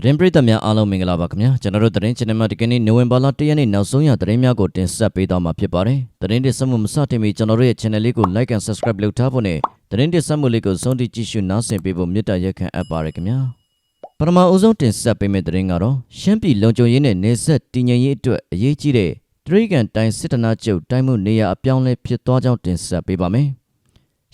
သတင်းပရိသတ်များအားလုံးမင်္ဂလာပါခင်ဗျာကျွန်တော်တို့သတင်း channel မှာဒီကနေ့နိုဝင်ဘာလ1ရက်နေ့နောက်ဆုံးရသတင်းများကိုတင်ဆက်ပေးသွားမှာဖြစ်ပါတယ်သတင်းတင်ဆက်မှုမစတင်မီကျွန်တော်တို့ရဲ့ channel လေးကို like and subscribe လုပ်ထားဖို့နဲ့သတင်းတင်ဆက်မှုလေးကိုဆုံးထိကြည့်ရှုနားဆင်ပေးဖို့မေတ္တာရက်ခံအပ်ပါတယ်ခင်ဗျာပထမအဦးဆုံးတင်ဆက်ပေးမယ့်သတင်းကတော့ရှမ်းပြည်လုံခြုံရေးနဲ့နေဆက်တည်ငြိမ်ရေးအတွက်အရေးကြီးတဲ့တရိကန်တိုင်းစစ်တနာကျုပ်တိုင်းမှုနေရာအပြောင်းလဲဖြစ်သွားကြောင်းတင်ဆက်ပေးပါမယ်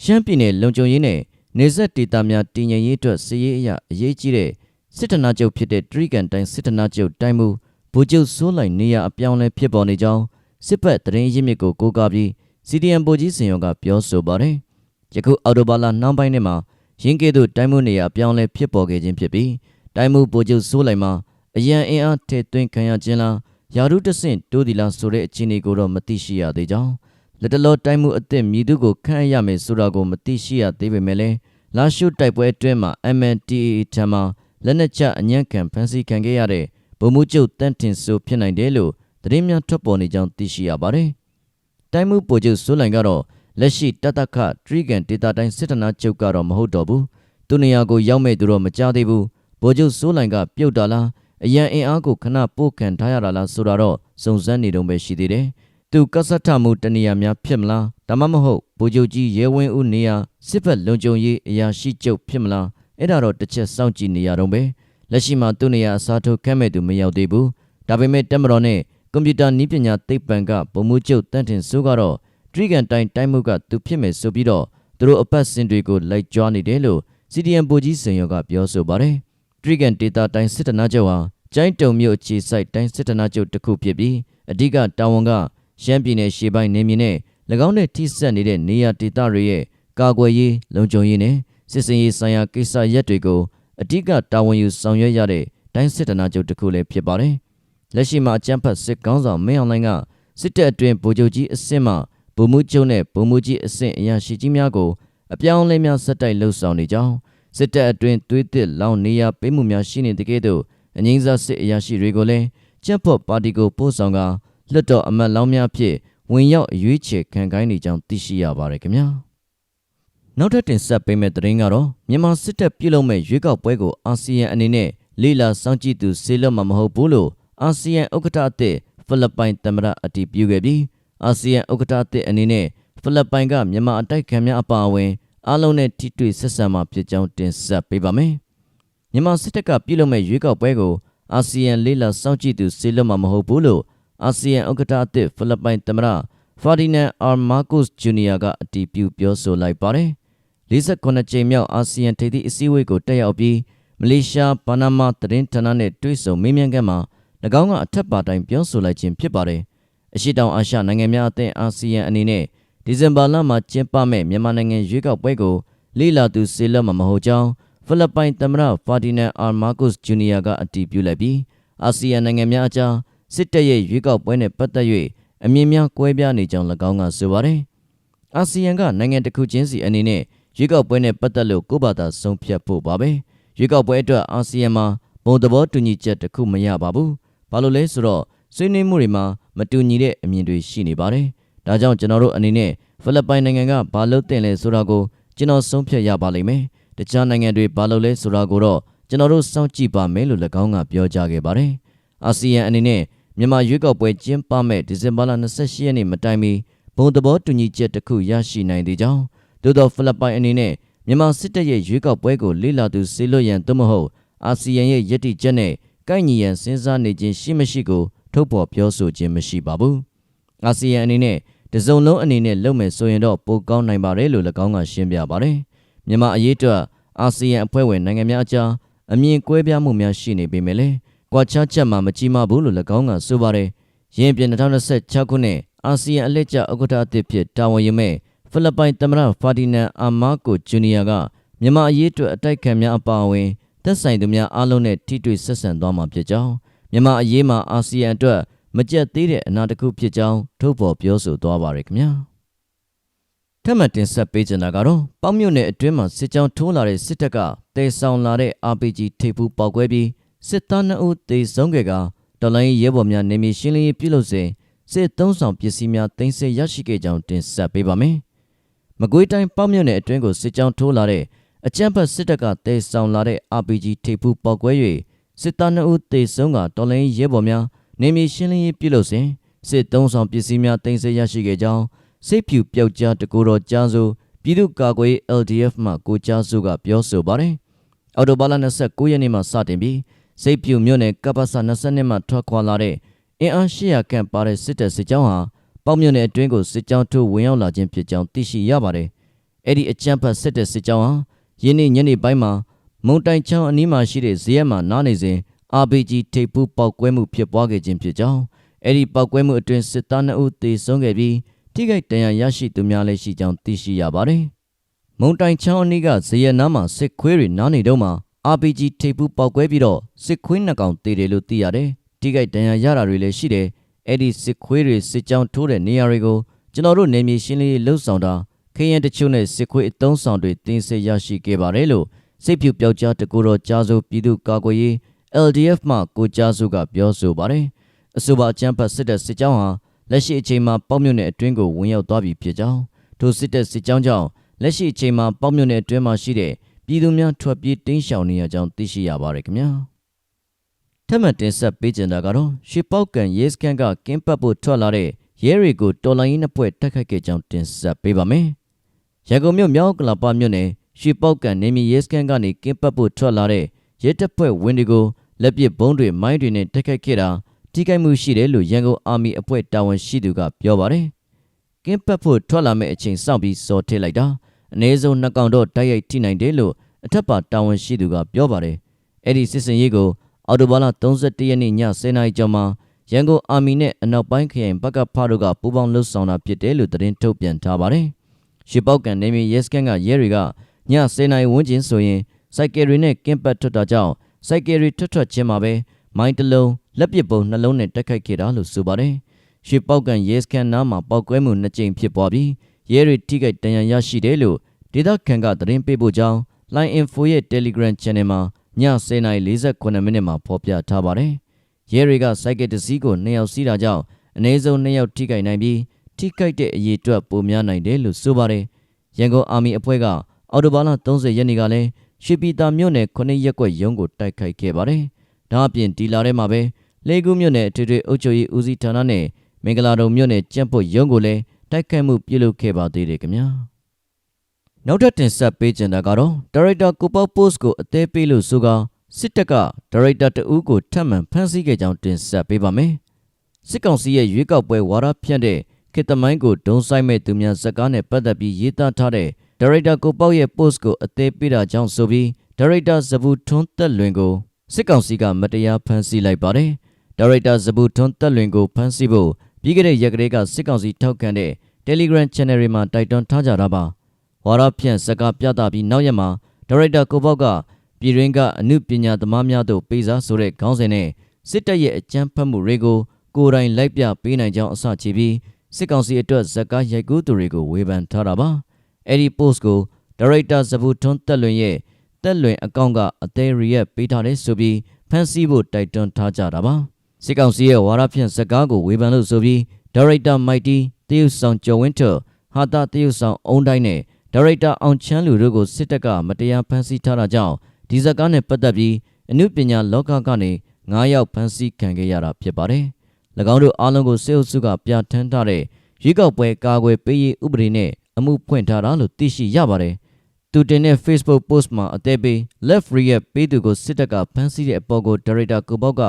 ရှမ်းပြည်နယ်လုံခြုံရေးနဲ့နေဆက်ဒေသများတည်ငြိမ်ရေးအတွက်စီးရေးအရာအရေးကြီးတဲ့ စစ်တနာချုပ်ဖြစ်တဲ့တရိကန်တိုင်းစစ်တနာချုပ်တိုင်းမှုဗိုလ်ချုပ်စိုးလိုက်နေရအပြောင်းလဲဖြစ်ပေါ်နေကြောင်းစစ်ဘက်သတင်းရင်းမြစ်ကိုကိုးကားပြီး CDM ဗိုလ်ကြီးစင်ရောကပြောဆိုပါတယ်။ယခုအော်တိုဘာလနှောင်းပိုင်းထဲမှာရင်းကဲ့သို့တိုင်းမှုနေရအပြောင်းလဲဖြစ်ပေါ်ခဲ့ခြင်းဖြစ်ပြီးတိုင်းမှုဗိုလ်ချုပ်စိုးလိုက်မှာအရန်အင်အားထည့်သွင်းခံရခြင်းလားယာရုတဆင့်တိုးဒီလားဆိုတဲ့အခြေအနေကိုတော့မသိရှိရသေးကြောင်းလက်တလောတိုင်းမှုအသစ်မြည်သူကိုခန့်အပ်ရမယ်ဆိုတာကိုမသိရှိရသေးပေမဲ့လည်းလာရှုတိုက်ပွဲအတွင်းမှာ MNTA ထံမှာ လက်နက်ချအညံ့ခံဖမ်းဆီးခံခဲ့ရတဲ့ဗိုလ်မှူးချုပ်တန်းတင်ဆိုဖြစ်နိုင်တယ်လို့သတင်းများထွက်ပေါ်နေကြောင်းသိရှိရပါတယ်။တိုင်းမှုပိုချုပ်စိုးလိုင်ကတော့လက်ရှိတတခထရီကန်ဒေတာတိုင်းစစ်တနာချုပ်ကတော့မဟုတ်တော့ဘူး။သူနေရာကိုရောက်မဲ့သူတော့မကြသေးဘူး။ဗိုလ်ချုပ်စိုးလိုင်ကပြုတ်တာလားအရန်အင်အားကိုခဏပို့ခံထားရတာလားဆိုတာတော့စုံစမ်းနေတုန်းပဲရှိသေးတယ်။သူကဆတ်ထမှုတနေရာများဖြစ်မလားဒါမှမဟုတ်ဗိုလ်ချုပ်ကြီးရဲဝင်းဦးနေရာစစ်ဘက်လုံခြုံရေးအရာရှိချုပ်ဖြစ်မလား အဲ့ဒါတော့တစ်ချက်စောင့်ကြည့်နေရတော့ပဲလက်ရှိမှာသူ့နေရာအစားထိုးခန့်မဲ့သူမရောက်သေးဘူးဒါပေမဲ့တက်မတော်နဲ့ကွန်ပျူတာနည်းပညာသိပ္ပံကဗမှုချုပ်တန်းတင်စိုးကတော့ထရီကန်တိုင်းတိုင်းမှုကသူဖြစ်မယ်ဆိုပြီးတော့သူတို့အပတ်စင်တွေကိုလိုက်ကြွားနေတယ်လို့ CDM ဗိုလ်ကြီးစင်ရောကပြောဆိုပါတယ်ထရီကန်ဒေတာတိုင်းစစ်တနာချုပ်ဟာကျိုင်းတုံမြို့အခြေစိုက်တိုင်းစစ်တနာချုပ်တစ်ခုဖြစ်ပြီးအဓိကတာဝန်ကရှမ်းပြည်နယ်ရှေ့ပိုင်းနေမြေနဲ့၎င်းနဲ့ထိစပ်နေတဲ့နေရာဒေသတွေရဲ့ကာကွယ်ရေးလုံခြုံရေးနဲ့ စစ်စင်ရေးဆိုင်ရာကိစ္စရပ်တွေကိုအဓိကတာဝန်ယူဆောင်ရွက်ရတဲ့တိုင်းစစ်တနာချုပ်တစ်ခုလည်းဖြစ်ပါတယ်။လက်ရှိမှာအကြမ်းဖက်စစ်ကောင်းဆောင်မင်းအောင်လှိုင်ကစစ်တပ်အတွင်းဗိုလ်ချုပ်ကြီးအဆင့်မှဗိုလ်မှူးချုပ်နဲ့ဗိုလ်မှူးကြီးအဆင့်အရာရှိကြီးများကိုအပြောင်းအလဲများဆက်တိုက်လှုပ်ဆောင်နေကြောင်းစစ်တပ်အတွင်းသွေးသစ်လောင်နေရပေးမှုများရှိနေတဲ့ကဲ့သို့အငိမ့်စားစစ်အရာရှိတွေကိုလည်းကြက်ဖို့ပါတီကိုပို့ဆောင်ကလွတ်တော်အမတ်လောင်းများဖြင့်ဝင်ရောက်အရွေးချယ်ခံခိုင်းနေကြောင်းသိရှိရပါတယ်ခင်ဗျာ။ နောက်ထပ်တင်ဆက်ပေးမယ့်သတင်းကတော့မြန်မာစစ်တပ်ပြုလုပ်မဲ့ရွေးကောက်ပွဲကိုအာဆီယံအနေနဲ့လေးလာစောင့်ကြည့်သူဆေးလွတ်မှာမဟုတ်ဘူးလို့အာဆီယံဥက္ကဋ္ဌအသစ်ဖိလစ်ပိုင်သမ္မတအတည်ပြုခဲ့ပြီးအာဆီယံဥက္ကဋ္ဌအသစ်အနေနဲ့ဖိလစ်ပိုင်ကမြန်မာအတိုက်ခံများအပါအဝင်အားလုံးနဲ့ထိတွေ့ဆက်ဆံမှာဖြစ်ကြောင်းတင်ဆက်ပေးပါမယ်။မြန်မာစစ်တပ်ကပြုလုပ်မဲ့ရွေးကောက်ပွဲကိုအာဆီယံလေးလာစောင့်ကြည့်သူဆေးလွတ်မှာမဟုတ်ဘူးလို့အာဆီယံဥက္ကဋ္ဌအသစ်ဖိလစ်ပိုင်သမ္မတဖာဒီနန်အာမာကိုစ်ဂျူနီယာကအတည်ပြုပြောဆိုလိုက်ပါတယ်။ 48ကြိမ်မြောက်အာဆီယံထိပ်သီးအစည်းအဝေးကိုတက်ရောက်ပြီးမလေးရှား၊ပါနာမာသတင်းဌာနနဲ့တွေ့ဆုံမေးမြန်းခန်းမှာ၎င်းကအထက်ပါတိုင်းပြောဆိုလိုက်ခြင်းဖြစ်ပါတယ်။အရှိတောင်အာရှနိုင်ငံများအသင်းအာဆီယံအနေနဲ့ဒီဇင်ဘာလမှာကျင်းပမဲ့မြန်မာနိုင်ငံရွေးကောက်ပွဲကိုလေလာသူစေလတ်မှာမဟုတ်ကြောင်းဖိလစ်ပိုင်သမ္မတဖာဒီနန်အာမာကုစ်ဂျူနီယာကအတည်ပြုလိုက်ပြီးအာဆီယံနိုင်ငံများအကြားစစ်တပ်ရဲ့ရွေးကောက်ပွဲနဲ့ပတ်သက်၍အမြင်များကွဲပြားနေကြောင်း၎င်းကဆိုပါတယ်။အာဆီယံကနိုင်ငံတစ်ခုချင်းစီအနေနဲ့ ရွေးကောက်ပွဲနဲ့ပတ်သက်လို့ကိုဘာသာဆုံးဖြတ်ဖို့ပါပဲရွေးကောက်ပွဲအတွက်အာဆီယံမှာဘုံသဘောတူညီချက်တစ်ခုမရပါဘူးဘာလို့လဲဆိုတော့ဆွေးနွေးမှုတွေမှာမတူညီတဲ့အမြင်တွေရှိနေပါတယ်ဒါကြောင့်ကျွန်တော်တို့အနေနဲ့ဖိလစ်ပိုင်နိုင်ငံကဘာလို့တင်လဲဆိုတာကိုကျွန်တော်ဆုံးဖြတ်ရပါလိမ့်မယ်တခြားနိုင်ငံတွေဘာလို့လဲဆိုတာကိုတော့ကျွန်တော်တို့စောင့်ကြည့်ပါမယ်လို့၎င်းကပြောကြားခဲ့ပါတယ်အာဆီယံအနေနဲ့မြန်မာရွေးကောက်ပွဲကျင်းပမဲ့ဒီဇင်ဘာလ28ရက်နေ့မတိုင်မီဘုံသဘောတူညီချက်တစ်ခုရရှိနိုင်သေးကြောင်း သို့သောဖိလစ်ပိုင်အနေနဲ့မြန်မာစစ်တပ်ရဲ့ရွေးကောက်ပွဲကိုလေ့လာသူစေလွတ်ရန်သို့မဟုတ်အာဆီယံရဲ့ယက်တိချက်နဲ့ကိုက်ညီရန်စဉ်းစားနေခြင်းရှိမရှိကိုထုတ်ဖော်ပြောဆိုခြင်းမရှိပါဘူး။အာဆီယံအနေနဲ့တစုံလုံးအနေနဲ့လုပ်မယ်ဆိုရင်တော့ပိုကောင်းနိုင်ပါတယ်လို့၎င်းကရှင်းပြပါတယ်။မြန်မာအရေးအတွက်အာဆီယံအဖွဲ့ဝင်နိုင်ငံများအကြားအမြင်ကွဲပြားမှုများရှိနေပေမဲ့လည်းကွာခြားချက်မှမကြီးမားဘူးလို့၎င်းကဆိုပါတယ်။ယင်းပြင်2026ခုနှစ်အာဆီယံအလှည့်ကျဥက္ကဋ္ဌအသစ်ဖြစ်တာဝန်ယူမဲ့ ဖိလစ်ပိုင်သမ္မတဖာဒီနန်အာမာကိုဂျူနီယာကမြန်မာအရေးအတွက်အတိုက်ခံများအပါအဝင်သက်ဆိုင်သူများအားလုံးနဲ့ထိတွေ့ဆက်ဆံသွားမှာဖြစ်ကြောင်းမြန်မာအရေးမှာအာဆီယံအတွက်မကြက်သေးတဲ့အနာတစ်ခုဖြစ်ကြောင်းထုတ်ဖော်ပြောဆိုသွားပါရခင်ဗျာထပ်မံတင်ဆက်ပေးချင်တာကတော့ပေါင်းမြုပ်နယ်အတွင်းမှာစစ်ကြောင်းထိုးလာတဲ့စစ်တပ်ကတဲဆောင်လာတဲ့ RPG ထိပ်ဖူးပေါက်ကွဲပြီးစစ်သား2ဦးသေဆုံးခဲ့ကတော်လိုင်းရဲဘော်များနေမြေရှင်းလင်းရေးပြုလုပ်စဉ်စစ်သုံးဆောင်ပစ္စည်းများတင်ဆက်ရရှိခဲ့ကြောင်းတင်ဆက်ပေးပါမယ်။ မကွေးတိုင်းပေါ့မြတ်နယ်အတွင်းကိုစစ်ကြောင်းထိုးလာတဲ့အကြမ်းဖက်စစ်တပ်ကတဲဆောင်လာတဲ့ RPG ထိပ်ဖူးပေါက်ကွဲ၍စစ်သား2ဦးသေဆုံးကတော်လိုင်းရဲဘော်များနေမြေရှင်းလင်းရေးပြုလုပ်စဉ်စစ်သုံးဆောင်ပစ္စည်းများတင်ဆက်ရရှိခဲ့ကြောင်းစိတ်ဖြူပျောက်ကြားတကူတော်ကြားစုပြည်သူ့ကာကွယ်ရေး LDF မှကိုကြားစုကပြောဆိုပါတယ်။အော်တိုဘာလ29ရက်နေ့မှစတင်ပြီးစိတ်ဖြူမြို့နယ်ကပ္ပစ20မှထွက်ခွာလာတဲ့အင်အား800ခန့်ပါတဲ့စစ်တပ်စစ်ကြောင်းဟာ ပေါ့မြို့နယ်အတွင်းကိုစစ်ကြောင်းထိုးဝင်ရောက်လာခြင်းဖြစ်ကြောင်းသိရှိရပါတယ်။အဲ့ဒီအကြမ်းဖက်စစ်တပ်စစ်ကြောင်းဟာယင်းနေ့ညနေပိုင်းမှာမုံတိုင်ချောင်းအနီးမှာရှိတဲ့ဇရက်မှာနားနေစဉ် RPG ထိပ်ပူးပေါက်ကွဲမှုဖြစ်ပွားခဲ့ခြင်းဖြစ်ကြောင်းအဲ့ဒီပေါက်ကွဲမှုအတွင်းစစ်သား2ဦးသေဆုံးခဲ့ပြီးထိခိုက်ဒဏ်ရာရရှိသူများလည်းရှိကြောင်းသိရှိရပါတယ်။မုံတိုင်ချောင်းအနီးကဇရက်နားမှာစစ်ခွေးတွေနားနေတော့မှာ RPG ထိပ်ပူးပေါက်ကွဲပြီးတော့စစ်ခွေးနှစ်ကောင်သေတယ်လို့သိရတယ်။ထိခိုက်ဒဏ်ရာရတာတွေလည်းရှိတယ်။ အဲ့ဒီစစ်ခွေးတွေစစ်ကြောင်းထိုးတဲ့နေရာတွေကိုကျွန်တော်တို့နေမြေရှင်းလင်းရေးလှုပ်ဆောင်တာခရင်တချို့နဲ့စစ်ခွေးအုံဆောင်တွေတင်ဆက်ရရှိခဲ့ပါတယ်လို့စိတ်ဖြူပျောက်ကြားတကူတော်ကြားစုပြည်သူ့ကာကွယ်ရေး LDF မှကိုကြားစုကပြောဆိုပါတယ်။အဆိုပါအကြမ်းဖက်စစ်တပ်စစ်ကြောင်းဟာလက်ရှိအချိန်မှာပေါ့မြို့နယ်အတွင်းကိုဝင်ရောက်သွားပြီဖြစ်ကြောင်းထိုစစ်တပ်စစ်ကြောင်းကြောင့်လက်ရှိအချိန်မှာပေါ့မြို့နယ်အတွင်းမှာရှိတဲ့ပြည်သူများထွက်ပြေးတင်းရှောင်နေရကြောင်းသိရှိရပါတယ်ခင်ဗျာ။ ထပ်မံတင်ဆက်ပေးကြတာကတော့ရှေပောက်ကန်ရဲစခန်းကကင်းပတ်ဖို့ထွက်လာတဲ့ရဲတွေကိုတော်လိုင်းနှစ်ဖွဲ့တိုက်ခိုက်ခဲ့ကြောင်းတင်ဆက်ပေးပါမယ်။ရန်ကုန်မြို့မြောက်ကလာပမြို့နယ်ရွှေပောက်ကန်နေမီရဲစခန်းကနေကင်းပတ်ဖို့ထွက်လာတဲ့ရဲတပ်ဖွဲ့ဝင်တွေကိုလက်ပစ်ဘုံးတွေမိုင်းတွေနဲ့တိုက်ခိုက်ခဲ့တာထိခိုက်မှုရှိတယ်လို့ရန်ကုန်အာမီအဖွဲ့တာဝန်ရှိသူကပြောပါတယ်။ကင်းပတ်ဖို့ထွက်လာမဲ့အချိန်စောင့်ပြီးစော်ထည့်လိုက်တာအနည်းဆုံးနှစ်ကောင်တော့တိုက်ရိုက်ထိနိုင်တယ်လို့အထက်ပါတာဝန်ရှိသူကပြောပါတယ်။အဲ့ဒီစစ်စင်ရေးကို အော်တိုဘာလ31ရက်နေ့ည10:00နာရီကျော်မှာရန်ကုန်အာမီနဲ့အနောက်ပိုင်းခရိုင်ဘက်ကဖားတို့ကပူးပေါင်းလှုပ်ဆောင်တာဖြစ်တယ်လို့သတင်းထုတ်ပြန်ထားပါတယ်။ရှေပောက်ကန်နေမီရဲစခန်းကရဲတွေကည10:00နာရီဝန်းကျင်ဆိုရင်စိုက်ကယ်တွေနဲ့ကင်းပတ်ထွက်တာကြောင့်စိုက်ကယ်တွေထွက်ထွက်ချင်းမှာပဲမိုင်းတစ်လုံးလက်ပစ်ပုံနှလုံးနဲ့တက်ခိုက်ခဲ့တာလို့ဆိုပါတယ်။ရွှေပောက်ကန်ရဲစခန်းနားမှာပောက်ကွဲမှုနှစ်ကြိမ်ဖြစ်ပွားပြီးရဲတွေထိခိုက်ဒဏ်ရာရရှိတယ်လို့ဒေသခံကသတင်းပေးပို့ကြောင်း Line Info ရဲ့ Telegram Channel မှာည 10:48မိနစ်မှာဖော်ပြထားပါတယ်။ရဲတွေကစိုက်ကယ်တစ်စီးကိုနှစ်ယောက်စီးတာကြောင့်အနည်းဆုံးနှစ်ယောက်ထိခိုက်နိုင်ပြီးထိခိုက်တဲ့အရေးအတွက်ပိုများနိုင်တယ်လို့ဆိုပါတယ်။ရန်ကုန်အာမီအဖွဲ့ကအော်တိုဘာလ30ရက်နေ့ကလည်းရွှေပြည်သာမြို့နယ်9ရက်ကွက်ရုံးကိုတိုက်ခိုက်ခဲ့ပါတယ်။ဒါအပြင်ဒီလာထဲမှာပဲလေကူးမြို့နယ်အထွေထွေအုပ်ချုပ်ရေးဦးစီးဌာနနဲ့မင်္ဂလာတုံမြို့နယ်ကျန်းဖို့ရုံးကိုလည်းတိုက်ခိုက်မှုပြုလုပ်ခဲ့ပါသေးတယ်ခင်ဗျာ။ နောက်ထပ်တင်ဆက်ပေးချင်တာကတော့ဒါရိုက်တာကိုပေါ့ပို့စ်ကိုအသေးပေးလို့ဆိုကစစ်တပ်ကဒါရိုက်တာတဦးကိုထပ်မံဖမ်းဆီးခဲ့ကြောင်းတင်ဆက်ပေးပါမယ်။စစ်ကောင်စီရဲ့ရွေးကောက်ပွဲဝါဒဖြန့်တဲ့ခေတ္တမိုင်းကိုဒုံဆိုင်မဲ့သူများဇက်ကားနဲ့ပတ်သက်ပြီးရေးသားထားတဲ့ဒါရိုက်တာကိုပေါ့ရဲ့ post ကိုအသေးပေးတာကြောင့်ဆိုပြီးဒါရိုက်တာဇဘူးထွန်းသက်လွင်ကိုစစ်ကောင်စီကမတရားဖမ်းဆီးလိုက်ပါတယ်။ဒါရိုက်တာဇဘူးထွန်းသက်လွင်ကိုဖမ်းဆီးဖို့ပြီးခဲ့တဲ့ရက်ကလေးကစစ်ကောင်စီထောက်ခံတဲ့ Telegram Channel တွေမှာတိုက်တွန်းထားကြတာပါ။ ဝါရဖြန့်စကားပြသပြီးနောက်ရက်မှာဒါရိုက်တာကိုပေါ့ကပြည်ရင်းကအမှုပညာသမားများတို့ပေးစားဆိုတဲ့ခေါင်းစဉ်နဲ့စစ်တပ်ရဲ့အကြမ်းဖက်မှုတွေကိုကိုယ်တိုင်လိုက်ပြပေးနိုင်ကြောင်းအစချပြီးစစ်ကောင်စီအတွက်ဇက်ကားရိုက်ကူးသူတွေကိုဝေဖန်ထားတာပါ။အဲ့ဒီ post ကိုဒါရိုက်တာဇဘူးထွန်းတက်လွင်ရဲ့တက်လွင်အကောင့်ကအသေးရီရက်ပေးထားတဲ့ဆိုပြီးဖန်ဆီးဖို့တိုက်တွန်းထားကြတာပါစစ်ကောင်စီရဲ့ဝါရဖြန့်စကားကိုဝေဖန်လို့ဆိုပြီးဒါရိုက်တာမိုက်တီတရုတ်ဆောင်ကျော်ဝင်းထွဟာတာတရုတ်ဆောင်အုံတိုင်းနဲ့ ဒါရိုက်တာအောင်ချမ်းလူတို့ကိုစစ်တပ်ကမတရားဖမ်းဆီးထားတာကြောင့်ဒီဇက်ကားနဲ့ပတ်သက်ပြီးအမှုပညာလောကကနေ9ယောက်ဖမ်းဆီးခံခဲ့ရတာဖြစ်ပါတယ်၎င်းတို့အားလုံးကိုစစ်အုပ်စုကပြဋ္ဌာန်းထားတဲ့ရွေးကောက်ပွဲကာကွယ်ပေးရေးဥပဒေနဲ့အမှုဖွင့်ထားတာလို့သိရှိရပါတယ်။သူတင်တဲ့ Facebook post မှာအသေးပေး left react ပေးသူကိုစစ်တပ်ကဖမ်းဆီးတဲ့အပေါ်ကိုဒါရိုက်တာကိုပေါက်က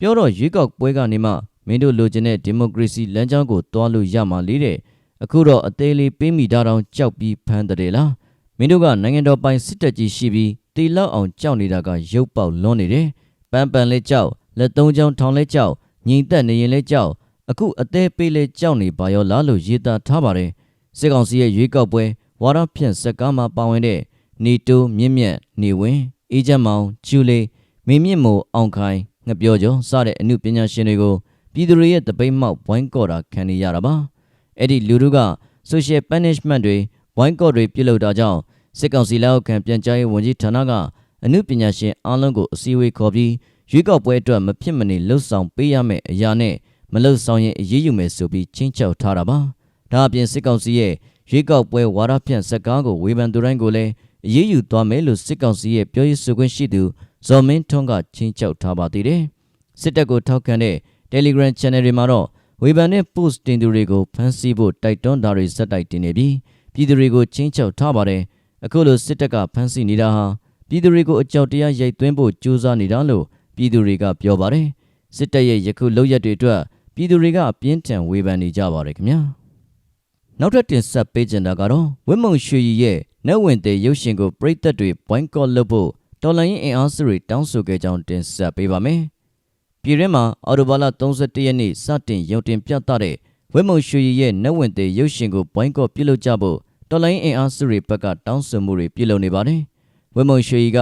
ပြောတော့ရွေးကောက်ပွဲကနေမှမင်းတို့လိုချင်တဲ့ဒီမိုကရေစီလမ်းကြောင်းကိုတွားလို့ရမှာလေတဲ့ အခုတော့အသေးလေးပေးမိတာတောင်ကြောက်ပြီးဖမ်းတယ်လားမင်းတို့ကနိုင်ငံတော်ပိုင်စစ်တပ်ကြီးရှိပြီးတီလောက်အောင်ကြောက်နေတာကရုပ်ပေါက်လွန်းနေတယ်ပန်းပန်လဲကြောက်လက်သုံးချောင်းထောင်လဲကြောက်ညီတက်နေရင်လဲကြောက်အခုအသေးပေးလဲကြောက်နေပါရောလားလို့ရေးသားထားပါတယ်စစ်ကောင်စီရဲ့ရွေးကောက်ပွဲဝါရဖြန့်စက်ကားမှာပါဝင်တဲ့နေတိုးမြင့်မြတ်နေဝင်အေဂျင့်မောင်ကျူလေးမင်းမြင့်မို့အောင်ခိုင်ငပြောကျော်စတဲ့အမှုပညာရှင်တွေကိုပြည်သူတွေရဲ့တပိတ်မောက်ဝိုင်းကော့တာခံနေရတာပါ အဲ့ဒီလူတို့က social punishment တွေဝိုင်းကော့တွေပြုလုပ်တာကြောင့်စစ်ကောင်စီလက်အောက်ခံပြန်ကြားရေးဝန်ကြီးဌာနကအမှုပညာရှင်အားလုံးကိုအစည်းအဝေးခေါ်ပြီးရွေးကောက်ပွဲအတွက်မဖြစ်မနေလှုပ်ဆောင်ပေးရမယ့်အရာနဲ့မလှုပ်ဆောင်ရင်အရေးယူမယ်ဆိုပြီးချင်းချောက်ထားတာပါဒါအပြင်စစ်ကောင်စီရဲ့ရွေးကောက်ပွဲဝါဒဖြန့်စကားကိုဝေဖန်သူတိုင်းကိုလည်းအအရေးယူသွားမယ်လို့စစ်ကောင်စီရဲ့ပြောရေးဆိုခွင့်ရှိသူဇော်မင်းထွန်းကချင်းချောက်ထားပါသေးတယ်။စစ်တပ်ကိုထောက်ခံတဲ့ Telegram Channel တွေမှာတော့ ဝေဖန်တဲ့ post တင်သူတွေကိုဖမ်းဆီးဖို့တိုက်တွန်းတာတွေဇက်တိုက်တင်နေပြီးပြည်သူတွေကိုချင်းချောက်ထားပါတယ်။အခုလိုစစ်တပ်ကဖမ်းဆီးနေတာဟာပြည်သူတွေကိုအကြောက်တရားရိုက်သွင်းဖို့ကြိုးစားနေတာလို့ပြည်သူတွေကပြောပါတယ်။စစ်တပ်ရဲ့ယခုလုပ်ရက်တွေအတွက်ပြည်သူတွေကပြင်းထန်ဝေဖန်နေကြပါတယ်ခင်ဗျာ။နောက်ထပ်တင်ဆက်ပေးချင်တာကတော့ဝင်းမုံရွှေရည်ရဲ့နဲ့ဝင်တဲ့ရုပ်ရှင်ကိုပြည်သက်တွေ boycott လုပ်ဖို့တော်လိုင်းအင်အားစုတွေတောင်းဆိုခဲ့ကြောင်းတင်ဆက်ပေးပါမယ်။ ပြည်တွင်းမှာအော်တိုဘာလ31ရက်နေ့စတင်ရုံတင်ပြသတဲ့ဝင်းမုံရွှေရည်ရဲ့နဲ့ဝင်တဲ့ရုပ်ရှင်ကို boycott ပြုလုပ်ကြဖို့တော်လိုင်းအင်အားစုတွေဘက်ကတောင်းဆိုမှုတွေပြုလုပ်နေပါတယ်။ဝင်းမုံရွှေရည်က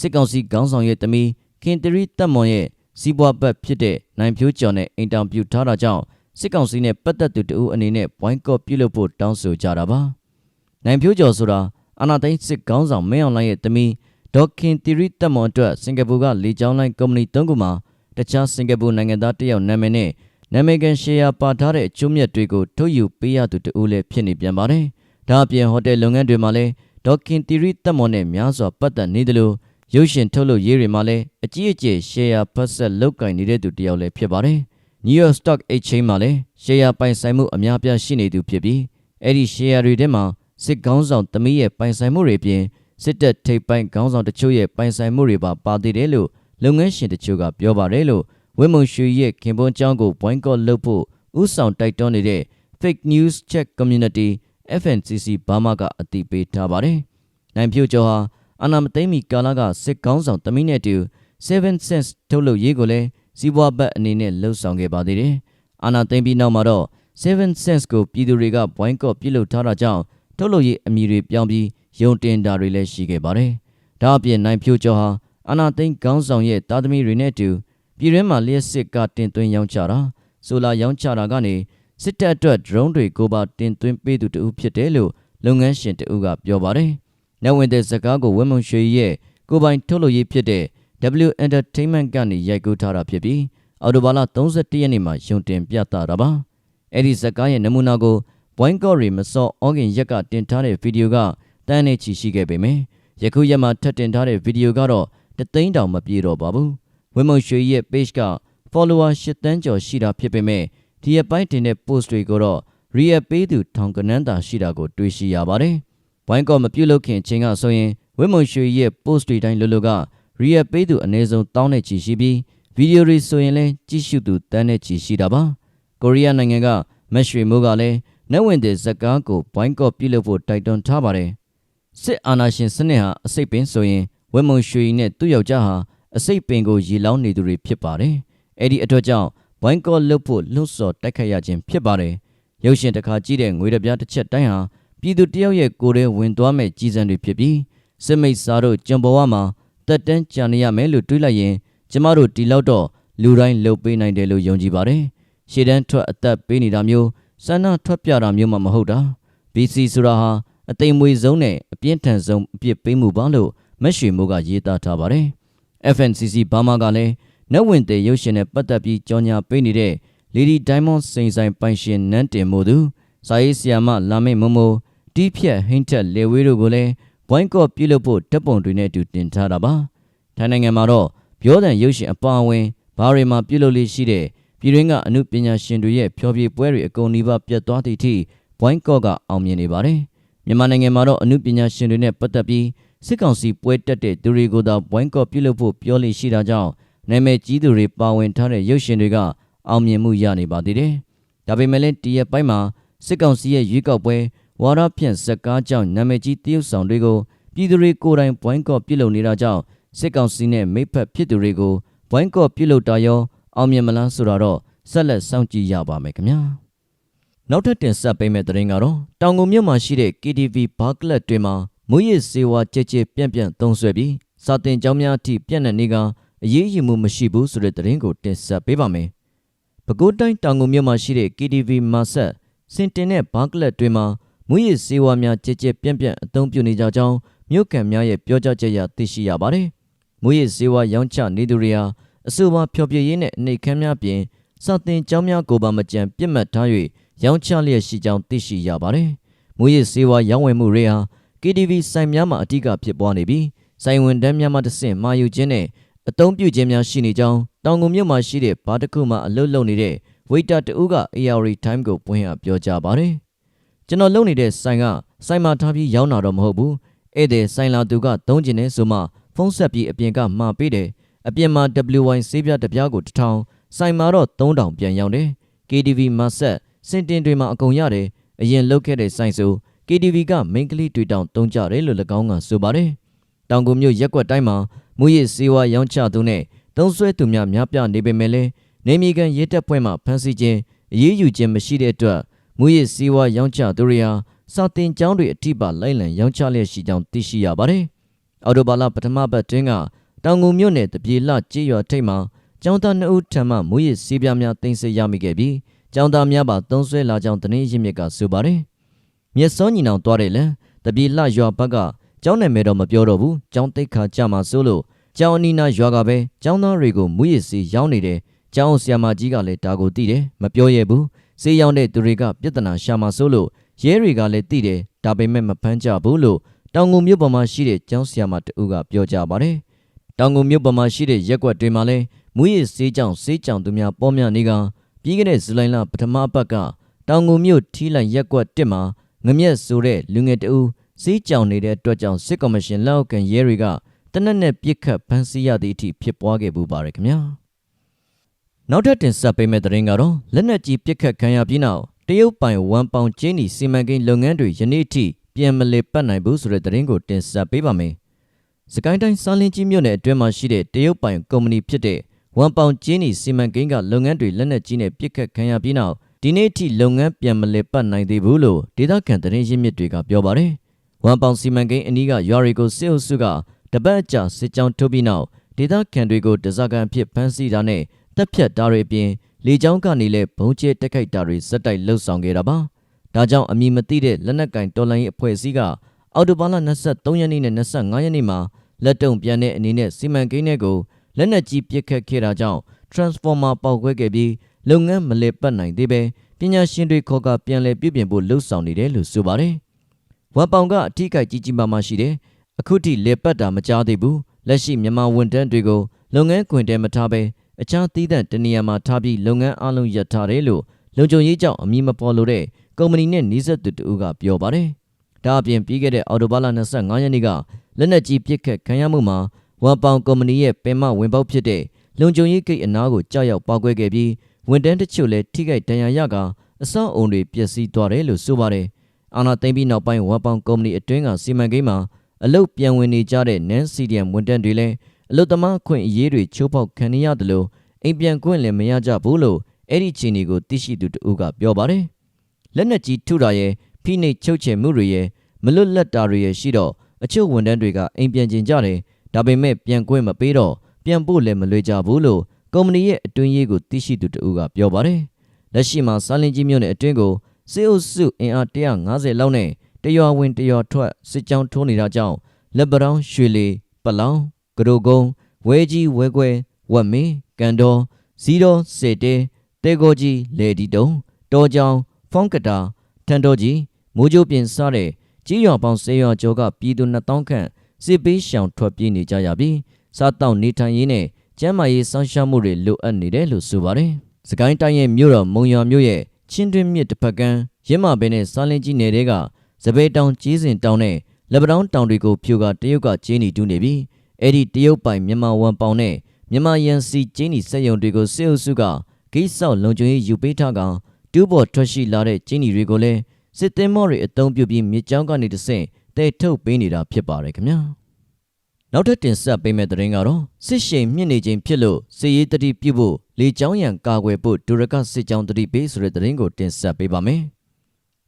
စစ်ကောင်စီခေါင်းဆောင်ရဲ့တမီခင်တရီတက်မွန်ရဲ့စီးပွားဘက်ဖြစ်တဲ့နိုင်ဖြိုးကျော်နဲ့အင်တာဗျူးထားတာကြောင့်စစ်ကောင်စီနဲ့ပတ်သက်သူတဦးအနေနဲ့ boycott ပြုလုပ်ဖို့တောင်းဆိုကြတာပါ။နိုင်ဖြိုးကျော်ဆိုတာအာနာသိန်းစစ်ကောင်းဆောင်မင်းအောင်လှိုင်ရဲ့တမီဒေါခင်တီရီတက်မွန်အတွက်စင်ကာပူကလေကြောင်းလိုင်းကုမ္ပဏီ၃ခုမှာ တခြားစင်ကာပူနိုင်ငံသားတစ်ယောက်နာမည်နဲ့နာမည်ကန်ရှယ်ယာပါထားတဲ့အကျိုးမြတ်တွေကိုထုတ်ယူပေးရသူတဦးလည်းဖြစ်နေပြန်ပါတယ်။ဒါအပြင်ဟိုတယ်လုပ်ငန်းတွေမှာလည်းဒေါခင်တီရီတက်မွန်နဲ့များစွာပတ်သက်နေတယ်လို့ရုပ်ရှင်ထုတ်လုပ်ရေးတွေမှာလည်းအကြီးအကျယ်ရှယ်ယာဖက်ဆက်လုတ်ကင်နေတဲ့သူတစ်ယောက်လည်းဖြစ်ပါတယ်။ New York Stock Exchange မှာလည်းရှယ်ယာပိုင်ဆိုင်မှုအများပြားရှိနေသူဖြစ်ပြီးအဲ့ဒီရှယ်ယာတွေထဲမှာစစ်ကောင်းဆောင်သမီးရဲ့ပိုင်ဆိုင်မှုတွေပြင်စစ်တပ်ထိပ်ပိုင်းခေါင်းဆောင်တချို့ရဲ့ပိုင်ဆိုင်မှုတွေပါပါသေးတယ်လို့ လုပ်ငန်းရှင်တချို့ကပြောပါတယ်လို့ဝင်းမုံရွှေရဲ့ခင်ပွန်းကျောင်းကို boycott လုပ်ဖို့ဥဆောင်တိုက်တွန်းနေတဲ့ Fake News Check Community FNCC ဘာမာကအတိပေးထားပါတယ်။နိုင်ဖြိုးကျော်ဟာအနာမသိမ့်မီကာလကစစ်ကောင်းဆောင်သမီးနဲ့တူ7 cents ထုတ်လုပ်ရေးကိုလည်းစီးပွားဘက်အနေနဲ့လှုပ်ဆောင်ခဲ့ပါသေးတယ်။အာနာသိမ့်ပြီးနောက်မှာတော့7 cents ကိုပြည်သူတွေက boycott ပြုလုပ်ထားတာကြောင့်ထုတ်လုပ်ရေးအမည်တွေပြောင်းပြီးယုံတင်တာတွေလည်းရှိခဲ့ပါတယ်။ဒါအပြင်နိုင်ဖြိုးကျော်ဟာ အာနာသိန်းခေါင်းဆောင်ရဲ့တာသမီတွေနဲ့အတူပြည်တွင်းမှာလျှက်စစ်ကတင်သွင်းရောင်းချတာဆိုလာရောင်းချတာကနေစစ်တပ်အတွက် drone တွေကိုပါတင်သွင်းပေးသူတဦးဖြစ်တယ်လို့လုပ်ငန်းရှင်တဦးကပြောပါတယ်။နေဝင်တဲ့ဇကားကိုဝင်းမုံရွှေရဲ့ကိုပိုင်ထုတ်လုပ်ရေးဖြစ်တဲ့ W Entertainment ကနေရိုက်ကူးထားတာဖြစ်ပြီးအော်တိုဘာလ31ရက်နေ့မှာရုံတင်ပြသတာပါ။အဲ့ဒီဇကားရဲ့နမူနာကို boycott ရီမစော့အောဂင်ရက်ကတင်ထားတဲ့ဗီဒီယိုကတန်းနဲ့ချီရှိခဲ့ပေမယ့်ယခုရက်မှာထပ်တင်ထားတဲ့ဗီဒီယိုကတော့ တသိန်းတောင်မပြည့်တော့ပါဘူးဝင်းမုံရွှေရဲ့ page က follower 8တန်းကျော်ရှိတာဖြစ်ပေမဲ့ဒီအပိုင်းတင်တဲ့ post တွေကိုတော့ real ပေးသူထောင်ကနန်းတာရှိတာကိုတွေ့ရှိရပါတယ်ဝိုင်းကောမပြုတ်လုခင်ချင်းကဆိုရင်ဝင်းမုံရွှေရဲ့ post တွေတိုင်းလိုလိုက real ပေးသူအနည်းဆုံးတောင်းနဲ့ချီရှိပြီးဗီဒီယိုတွေဆိုရင်လည်းကြည့်ရှုသူတန်းနဲ့ချီရှိတာပါကိုရီးယားနိုင်ငံကမက်ရွှေမိုးကလည်းနက်ဝင်တဲ့ဇက်ကားကိုဘိုင်းကော့ပြုတ်လို့ဖို့တိုက်တွန်းထားပါတယ်စစ်အာဏာရှင်စနစ်ဟာအစိတ်ပင်ဆိုရင် ဝက်မုံရွှေနဲ့သူ့ယောက်ျားဟာအစိတ်ပင်ကိုရေလောင်းနေသူတွေဖြစ်ပါတယ်အဲ့ဒီအတွက်ကြောင့်ဘိုင်းကော့လုပ်ဖို့လှုပ်ဆော်တိုက်ခတ်ရခြင်းဖြစ်ပါတယ်ရုပ်ရှင်တစ်ခါကြည့်တဲ့ငွေတပြားတစ်ချက်တိုင်းဟာပြည်သူတယောက်ရဲ့ကိုယ်ထဲဝင်သွားမဲ့ကြီးစံတွေဖြစ်ပြီးစစ်မိတ်စားတို့ကြံပေါ်ဝမှာတက်တန်းကြံနေရမယ်လို့တွေးလိုက်ရင်ကျမတို့ဒီလောက်တော့လူတိုင်းလှုပ်ပေးနိုင်တယ်လို့ယုံကြည်ပါတယ်ရှေ့တန်းထွက်အသက်ပေးနေတာမျိုးဆန္ဒထွက်ပြတာမျိုးမှမဟုတ်တာ BC ဆိုတာဟာအသိမွေဆုံးနဲ့အပြင်းထန်ဆုံးအပြစ်ပေးမှုပါလို့ မက်ရွှေမိုးကရေးသားထားပါတယ် FNCC ဘာမာကလည်းနက်ဝင်တဲ့ရုပ်ရှင်နဲ့ပတ်သက်ပြီးကြော်ညာပေးနေတဲ့ Lady Diamond စိန်ဆိုင်ပိုင်ရှင်နန်းတင်မို့သူစာရေးဆရာမလာမေမမိုတီးဖြတ်ဟင်းထက်လေဝေးတို့ကိုလည်းဘွိုင်းကော့ပြုလုပ်ဖို့တပ်ပုံတွေနဲ့အတူတင်ထားတာပါထိုင်းနိုင်ငံမှာတော့ပြောတဲ့ရုပ်ရှင်အပါအဝင်ဘာတွေမှာပြုလုပ်လေးရှိတဲ့ပြည်တွင်းကအမှုပညာရှင်တွေရဲ့ဖျော်ဖြေပွဲတွေအကုန်နီးပါးပြတ်သွားသည့်အထိဘွိုင်းကော့ကအောင်မြင်နေပါတယ်မြန်မာနိုင်ငံမှာတော့အမှုပညာရှင်တွေနဲ့ပတ်သက်ပြီး စစ်ကောင်စီပွဲတက်တဲ့သူတွေကိုသာဘွိုင်းကော့ပြုလုပ်ဖို့ပြောလို့ရှိတာကြောင့်နာမည်ကြီးသူတွေပါဝင်ထားတဲ့ရုပ်ရှင်တွေကအောင်မြင်မှုရနေပါသေးတယ်။ဒါပေမဲ့လည်းတရက်ပိုင်းမှာစစ်ကောင်စီရဲ့ရွေးကောက်ပွဲဝါဒဖြန့်ဇက်ကားကြောင့်နာမည်ကြီးတရုတ်ဆောင်တွေကိုပြည်သူတွေကိုယ်တိုင်ဘွိုင်းကော့ပြုလုပ်နေတာကြောင့်စစ်ကောင်စီနဲ့မိဖက်ဖြစ်သူတွေကိုဘွိုင်းကော့ပြုလုပ်တာရောအောင်မြင်မလားဆိုတာတော့ဆက်လက်စောင့်ကြည့်ရပါမယ်ခင်ဗျာနောက်ထပ်တင်ဆက်ပေးမယ့်သတင်းကတော့တောင်ကုန်မြို့မှာရှိတဲ့ KTV ဘာကလပ်တွင်မှာ မွေးရစေဝါကြဲကြဲပြန့်ပြန့်သုံးဆွဲပြီးစာတင်ကျောင်းများအထိပြန့်နှံ့နေကအရေးယူမှုမရှိဘူးဆိုတဲ့သတင်းကိုတင်ဆက်ပေးပါမယ်ပဲခူးတိုင်းတောင်ကုန်မြို့မှာရှိတဲ့ KTV မာဆက်စင်တင်တဲ့ဘာကလပ်တွင်မှာမွေးရစေဝါများကြဲကြဲပြန့်ပြန့်အသုံးပြုနေကြကြောင်းမြို့ကန်များရဲ့ပြောကြားချက်အရသိရှိရပါတယ်မွေးရစေဝါရောင်းချနေသူတွေဟာအဆိုပါဖျော်ဖြေရေးနဲ့အနေခမ်းများပြင်စာတင်ကျောင်းများကိုပါမကြံပြစ်မှတ်ထား၍ရောင်းချလျက်ရှိကြောင်းသိရှိရပါတယ်။မူရစ်စေဝါရောင်းဝယ်မှုတွေဟာ KTV ဆိုင်များမှာအ धिक ဖြစ်ပွားနေပြီးဆိုင်ဝန်တန်းများမှတဆင့်မှာယူခြင်းနဲ့အသုံးပြုခြင်းများရှိနေကြောင်းတောင်ကုန်မြို့မှာရှိတဲ့ဘာတစ်ခုမှအလုပ်လုပ်နေတဲ့ဝိတ်တာတဦးက ARD Time ကိုပွင့်ရပြောကြားပါတယ်။ကျွန်တော်လုပ်နေတဲ့ဆိုင်ကဆိုင်မှာထားပြီးရောင်းတာတော့မဟုတ်ဘူး။ဧည့်သည်ဆိုင်လာသူကသုံးကျင်နေဆိုမှဖုန်းဆက်ပြီးအပြင်ကမှာပေးတယ်။အပြင်မှာ WY ဆေးပြားတစ်ပြားကိုတစ်ထောင်ဆိုင်မှာတော့3000ပြန်ရောင်းတယ်။ KTV မှာဆက်စင်တင်တွေမှာအကုန်ရတယ်။အရင်လုတ်ခဲ့တဲ့ဆိုင်ဆို KTV ကမိန်းကလေးတွေတောင်တုံးကြတယ်လို့၎င်းကဆိုပါတယ်။တောင်ကုန်မြို့ရက်ကွက်တိုင်းမှာမူရစ်စေဝါရောင်းချသူနဲ့သုံးဆွဲသူများများပြနေပေမဲ့လည်းနေမီကန်ရဲတပ်ဖွဲ့မှဖမ်းဆီးခြင်းအရေးယူခြင်းမရှိတဲ့အတွက်မူရစ်စေဝါရောင်းချသူတွေဟာစာတင်ကျောင်းတွေအထိပါလိုက်လံရောင်းချလျက်ရှိကြောင်းသိရှိရပါတယ်။အော်တိုဘာလပထမပတ်တွင်ကတောင်ကုန်မြို့နယ်တပြေလကြေးရွာထိပ်မှာကျောင်းသားနှစ်ဦးထံမှမူရစ်စေးပြားများတင်ဆက်ရမိခဲ့ပြီးကျောင်းသားများပါသုံးဆွဲလာကြောင်းသတင်းရင်းမြစ်ကဆိုပါတယ်။ မြက်စောညီနောင်သွားတယ်လန်တပြေလရွာဘက်ကကျောင်းနယ်မဲတော့မပြောတော့ဘူးကျောင်းတိတ်ခါကြမှာစိုးလို့ကျောင်းအနီးနားရွာကပဲကျောင်းသားတွေကိုမူရစ်စေးရောင်းနေတယ်ကျောင်းဆရာမကြီးကလည်းဒါကိုသိတယ်မပြောရဘူးစေးရောင်းတဲ့သူတွေကပြဿနာရှာမှာစိုးလို့ရဲတွေကလည်းသိတယ်ဒါပေမဲ့မဖမ်းကြဘူးလို့တောင်ငုံမြို့ပေါ်မှာရှိတဲ့ကျောင်းဆရာမတဦးကပြောကြပါတယ်တောင်ငုံမြို့ပေါ်မှာရှိတဲ့ရက်ကွက်တွေမှာလည်းမူရစ်စေးကြောင်စေးကြောင်သူများပေါ်များနေကပြီးခဲ့တဲ့ဇူလိုင်လပထမပတ်ကတောင်ငုံမြို့ထီးလိုက်ရက်ကွက်တစ်မှာ ငမျက်ဆိုတဲ့လူငယ်တဦးစေးကြောင်နေတဲ့အတွက်ကြောင့်စစ်ကော်မရှင်လက်အောက်ခံရဲတွေကတနက်နဲ့ပြစ်ခတ်ဖမ်းဆီးရသည့်အထိဖြစ်ပွားခဲ့ပူပါတယ်ခင်ဗျာနောက်ထပ်တင်ဆက်ပေးမယ့်သတင်းကတော့လက်နက်ကြီးပြစ်ခတ်ခံရပြီးနောက်တရုတ်ပိုင်ဝမ်ပေါင်ကျင်းနီစီမံကိန်းလုပ်ငန်းတွေယနေ့ထိပြန်မလည်ပတ်နိုင်ဘူးဆိုတဲ့သတင်းကိုတင်ဆက်ပေးပါမယ်စကိုင်းတိုင်းစမ်းလင်းကြီးမြို့နယ်အတွင်းမှာရှိတဲ့တရုတ်ပိုင်ကုမ္ပဏီဖြစ်တဲ့ဝမ်ပေါင်ကျင်းနီစီမံကိန်းကလုပ်ငန်းတွေလက်နက်ကြီးနဲ့ပြစ်ခတ်ခံရပြီးနောက် ဒီနေ့ထိလုပ်ငန်းပြန်မလည်ပတ်နိုင်သေးဘူးလို့ဒေသခံသတင်းရင်းမြစ်တွေကပြောပါတယ်ဝမ်ပေါင်စီမံကိန်းအနီးကရွာတွေကိုစစ်အုပ်စုကတပတ်အကြာစစ်ကြောင်းထုတ်ပြီးနောက်ဒေသခံတွေကိုတစားကန်ဖြစ်ဖမ်းဆီးတာနဲ့တပ်ဖြတ်တာတွေအပြင်လေကြောင်းကနေလည်းဘုံကျဲတက်ခိုက်တာတွေစက်တိုက်လှုပ်ဆောင်ခဲ့တာပါဒါကြောင့်အမည်မသိတဲ့လက်နက်ကင်တော်လိုင်းအဖွဲ့အစည်းကအော်တိုဘာလ23ရက်နေ့နဲ့25ရက်နေ့မှာလက်တုံပြန်တဲ့အနေနဲ့စီမံကိန်းတွေကိုလက်နက်ကြီးပစ်ခတ်ခဲ့တာကြောင့် transformer ပေါက်ကွဲခဲ့ပြီး လုပ်ငန်းမလည်ပတ်နိုင်သေးပဲပညာရှင်တွေခေါ်ကပြန်လည်ပြုပြင်ဖို့လှုံ့ဆော်နေတယ်လို့ဆိုပါတယ်ဝမ်ပောင်ကအထီးကိုက်ကြီးကြီးမားမားရှိတယ်အခုထိလေပတ်တာမကြားသေးဘူးလက်ရှိမြန်မာဝန်ထမ်းတွေကိုလုပ်ငန်းခွင်တဲမထားဘဲအခြားသီးသန့်တနေရာမှာထားပြီးလုပ်ငန်းအလုံးရပ်ထားတယ်လို့လုံခြုံရေးကြောင့်အမည်မပေါ်လို့တဲ့ကုမ္ပဏီနဲ့နှီးစပ်သူတဦးကပြောပါတယ်။ဒါအပြင်ပြီးခဲ့တဲ့အော်တိုဘာလ25ရက်နေ့ကလက်နက်ကြီးပစ်ခတ်ခံရမှုမှာဝမ်ပောင်ကုမ္ပဏီရဲ့ပင်မဝင်ပေါက်ဖြစ်တဲ့လုံခြုံရေးကိတ်အနားကိုကြောက်ရောက်ပေါက်ကွဲခဲ့ပြီး ဝန်တန်းတချို့လည်းထိခိုက်ဒဏ်ရာရကအဆောက်အုံတွေပျက်စီးသွားတယ်လို့ဆိုပါတယ်။အာနာသိမ့်ပြီးနောက်ပိုင်းဝမ်ပောင်ကုမ္ပဏီအတွင်းကစီမံကိန်းမှာအလုတ်ပြန်ဝင်နေကြတဲ့နန်းစီဒီယမ်ဝန်တန်းတွေလည်းအလုတ်သမားခွင့်အရေးတွေချိုးဖောက်ခံရရတယ်လို့အိမ်ပြန်ခွင့်လည်းမရကြဘူးလို့အဲ့ဒီခြေနေကိုသိရှိသူတဦးကပြောပါတယ်လက်နက်ကြီးထုတာရဲ့ဖိနှိပ်ချုပ်ချယ်မှုတွေရဲ့မလွတ်လပ်တာတွေရဲ့ရှိတော့အချို့ဝန်ထမ်းတွေကအိမ်ပြန်ကျင်ကြတယ်ဒါပေမဲ့ပြန်ခွင့်မပေးတော့ပြန်ဖို့လည်းမလွေကြဘူးလို့ ကုမ္ပဏီရဲ့အတွင်းရေးကိုသိရှိသူတဦးကပြောပါတယ်လက်ရှိမှာစာလင်ကြီးမြို့နယ်အတွင်းကိုစေအုပ်စုအင်အား150လောက်နဲ့တရွာဝင်တရွာထွက်စစ်ကြောင်းထိုးနေတာကြောင့်လက်ပတောင်းရွှေလီပလောင်ကဒိုကုန်းဝဲကြီးဝဲခွဲဝက်မင်းကန်တော်ဇီတော်စေတဲတဲကိုကြီးလေဒီတုံတောကြောင်ဖုန်ကတာထန်တော်ကြီးမိုးကြိုးပြင်စတဲ့ကြီးရွာပေါင်းဆေးရွာကျော်ကပြည်သူ2000ခန့်စစ်ပေးရှောင်ထွက်ပြေးနေကြရပြီးစားတောက်နေထိုင်ရေးနဲ့ ကျန်းမာရေးစောင့်ရှောက်မှုတွေလိုအပ်နေတယ်လို့ဆိုပါတယ်။စကိုင်းတိုင်းရဲ့မြို့တော်မုံရွာမြို့ရဲ့ချင်းတွင်းမြစ်တစ်ဖက်ကမ်းရင်းမာပင်နဲ့စားလင်းကြီးနယ်တဲကစပယ်တောင်ကြီးစင်တောင်နဲ့လက်ပတောင်းတောင်တွေကိုဖြိုကတရုတ်ကကျင်းနေတူးနေပြီးအဲ့ဒီတရုတ်ပိုင်မြန်မာဝန်ပေါင်နဲ့မြန်မာရန်စီကျင်းနီစက်ယုံတွေကိုစစ်အုပ်စုကဂိတ်ဆောက်လုံခြုံရေးယူပေးထားကောင်တူးပေါ်ထွက်ရှိလာတဲ့ကျင်းနီတွေကိုလည်းစစ်သင်းမောတွေအုံပြုပြီးမြစ်ကြောင်းကနေတဆင့်တဲထုတ်ပေးနေတာဖြစ်ပါတယ်ခင်ဗျာ နောက်ထပ်တင်ဆက်ပေးမယ့်သတင်းကတော့စစ်ရှိန်မြင့်နေခြင်းဖြစ်လို့စစ်ရေးတတိပြုဖို့လေကြောင်းရန်ကာကွယ်ဖို့ဒူရကစစ်ကြောင်းတတိပေးဆိုတဲ့သတင်းကိုတင်ဆက်ပေးပါမယ်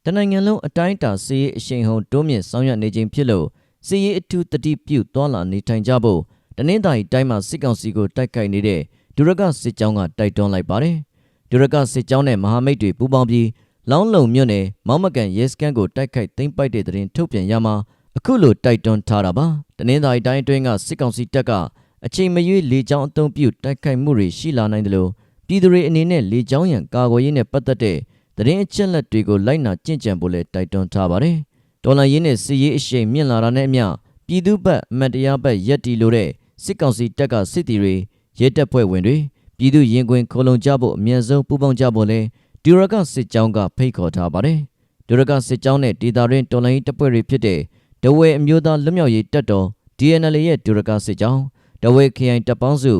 တနိုင်ငံလုံးအတိုင်းအတာစစ်ရေးအရှိန်ဟုန်တိုးမြင့်ဆောင်ရွက်နေခြင်းဖြစ်လို့စစ်ရေးအထူးတတိပြုသွားလာနေထိုင်ကြဖို့တနင်္သာရီတိုင်းမှာစစ်ကောင်စီကိုတိုက်ခိုက်နေတဲ့ဒုရကစစ်ကြောင်းကတိုက်တွန်းလိုက်ပါတယ်။ဒုရကစစ်ကြောင်းနဲ့မဟာမိတ်တွေပူးပေါင်းပြီးလောင်းလုံမြို့နယ်မောင်းမကန်ရဲစခန်းကိုတိုက်ခိုက်သိမ်းပိုက်တဲ့တဲ့ရင်ထုတ်ပြန်ရမှာ အခုလိုတိုက်တွန်းထားတာပါ။တနင်္သာရီတိုင်းအတွင်းကစစ်ကောင်စီတပ်ကအချိန်မရွေးလေကြောင်းအုံပြုတိုက်ခိုက်မှုတွေရှိလာနိုင်တယ်လို့ပြည်သူတွေအနေနဲ့လေကြောင်းရန်ကာကွယ်ရေးနဲ့ပတ်သက်တဲ့သတင်းအချက်အလက်တွေကိုလိုက်နာကျင့်ကြံဖို့လဲတိုက်တွန်းထားပါတယ်။ဒေါ်လာရင်းနဲ့စစ်ရေးအရှိန်မြင့်လာတာနဲ့အမျှပြည်သူ့ဘက်အမတ်တရားဘက်ရက်တီလို့တဲ့စစ်ကောင်စီတပ်ကစစ်တီတွေရဲတပ်ဖွဲ့ဝင်တွေပြည်သူရင်ခွင်ခုံလုံကြဖို့အမြန်ဆုံးပူးပေါင်းကြဖို့လဲဒူရကစစ်ကြောင်းကဖိတ်ခေါ်ထားပါတယ်ဒူရကစစ်ကြောင်းနဲ့ဒေတာရင်းတော်လိုင်းတပ်ဖွဲ့တွေဖြစ်တဲ့ ဒဝဲအမျိုးသားလွတ်မြောက်ရေးတပ်တော် DNL ရဲ့ဒူရကစစ်ကြောင်းဒဝဲခရိုင်တပ်ပေါင်းစု